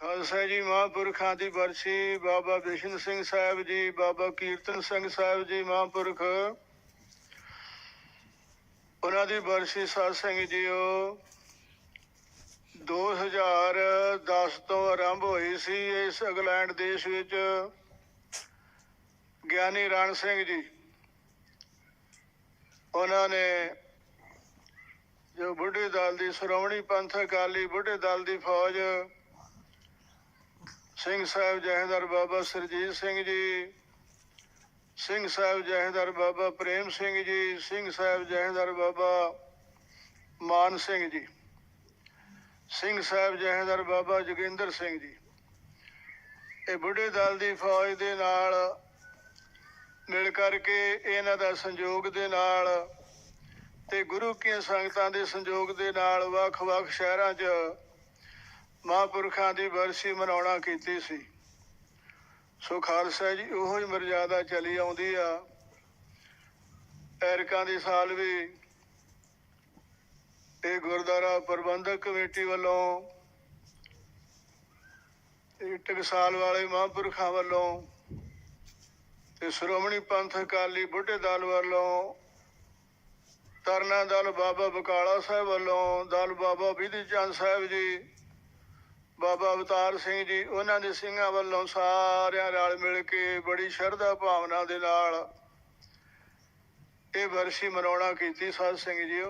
ਖਾਲਸਾ ਜੀ, ਮਹਾਂਪੁਰਖਾਂ ਦੀ ਬਰਸੀ, ਬਾਬਾ ਬਿਸ਼ਨ ਸਿੰਘ ਸਾਹਿਬ ਜੀ, ਬਾਬਾ ਕੀਰਤਨ ਸਿੰਘ ਸਾਹਿਬ ਜੀ, ਮਹਾਂਪੁਰਖ। ਉਹਨਾਂ ਦੀ ਬਰਸੀ ਸਾਧ ਸੰਗਤ ਜੀਓ। 2010 ਤੋਂ ਆਰੰਭ ਹੋਈ ਸੀ ਇਸ ਇੰਗਲੈਂਡ ਦੇਸ਼ ਵਿੱਚ। ਗਿਆਨੀ ਰਣ ਸਿੰਘ ਜੀ, ਉਹਨਾਂ ਨੇ ਜੋ ਬੁੱਢੇ ਦਲ ਦੀ, ਸ਼੍ਰੋਮਣੀ ਪੰਥ ਅਕਾਲੀ ਬੁੱਢੇ ਦਲ ਦੀ ਫੌਜ ਸਿੰਘ ਸਾਹਿਬ ਜਹੇਦਾਰ ਬਾਬਾ ਸਰਜੀਤ ਸਿੰਘ ਜੀ, ਸਿੰਘ ਸਾਹਿਬ ਜਹੇਦਾਰ ਬਾਬਾ ਪ੍ਰੇਮ ਸਿੰਘ ਜੀ, ਸਿੰਘ ਸਾਹਿਬ ਜਹੇਦਾਰ ਬਾਬਾ ਮਾਨ ਸਿੰਘ ਜੀ, ਸਿੰਘ ਸਾਹਿਬ ਜਹੇਦਾਰ ਬਾਬਾ ਜੋਗਿੰਦਰ ਸਿੰਘ ਜੀ। ਇਹ ਬੁੱਢੇ ਦਲ ਦੀ ਫੌਜ ਦੇ ਨਾਲ ਮਿਲ ਕਰਕੇ ਇਹਨਾਂ ਦਾ ਸੰਯੋਗ ਦੇ ਨਾਲ ਤੇ ਗੁਰੂ ਕੀ ਸੰਗਤਾਂ ਦੇ ਸੰਯੋਗ ਦੇ ਨਾਲ ਵੱਖ-ਵੱਖ ਸ਼ਹਿਰਾਂ 'ਚ ਮਹਾਂਪੁਰਖਾਂ ਦੀ ਬਰਸੀ ਮਨਾਉਣਾ ਕੀਤੀ ਸੀ। ਸੋ ਖਾਲਸਾ ਜੀ, ਉਹੋ ਹੀ ਮਰਜ਼ਾਦਾ ਚਲੀ ਆਉਂਦੀ ਆ। ਐਰਕਾਂ ਦੀ ਸਾਲ ਵੀ ਇਹ ਗੁਰਦੁਆਰਾ ਪ੍ਰਬੰਧਕ ਕਮੇਟੀ ਵੱਲੋਂ ਇਹ ਟਕਸਾਲ ਵਾਲੇ ਮਹਾਂਪੁਰਖਾਂ ਵੱਲੋਂ ਤੇ ਸ਼੍ਰੋਮਣੀ ਪੰਥ ਅਕਾਲੀ ਬੁੱਢੇ ਦਲ ਵੱਲੋਂ ਤਰਨਾ ਦਲ ਬਾਬਾ ਬਕਾਲਾ ਸਾਹਿਬ ਵੱਲੋਂ, ਦਲ ਬਾਬਾ ਵਿਧੀ ਚੰਦ ਸਾਹਿਬ ਜੀ ਬਾਬਾ ਅਵਤਾਰ ਸਿੰਘ ਜੀ, ਉਹਨਾਂ ਦੇ ਸਿੰਘਾਂ ਵੱਲੋਂ ਸਾਰਿਆਂ ਰਲ ਮਿਲ ਕੇ ਬੜੀ ਸ਼ਰਧਾ ਭਾਵਨਾ ਦੇ ਨਾਲ ਇਹ ਵਰਸੀ ਮਨਾਉਣਾ ਕੀਤੀ, ਸਾਧ ਸਿੰਘ ਜੀਓ।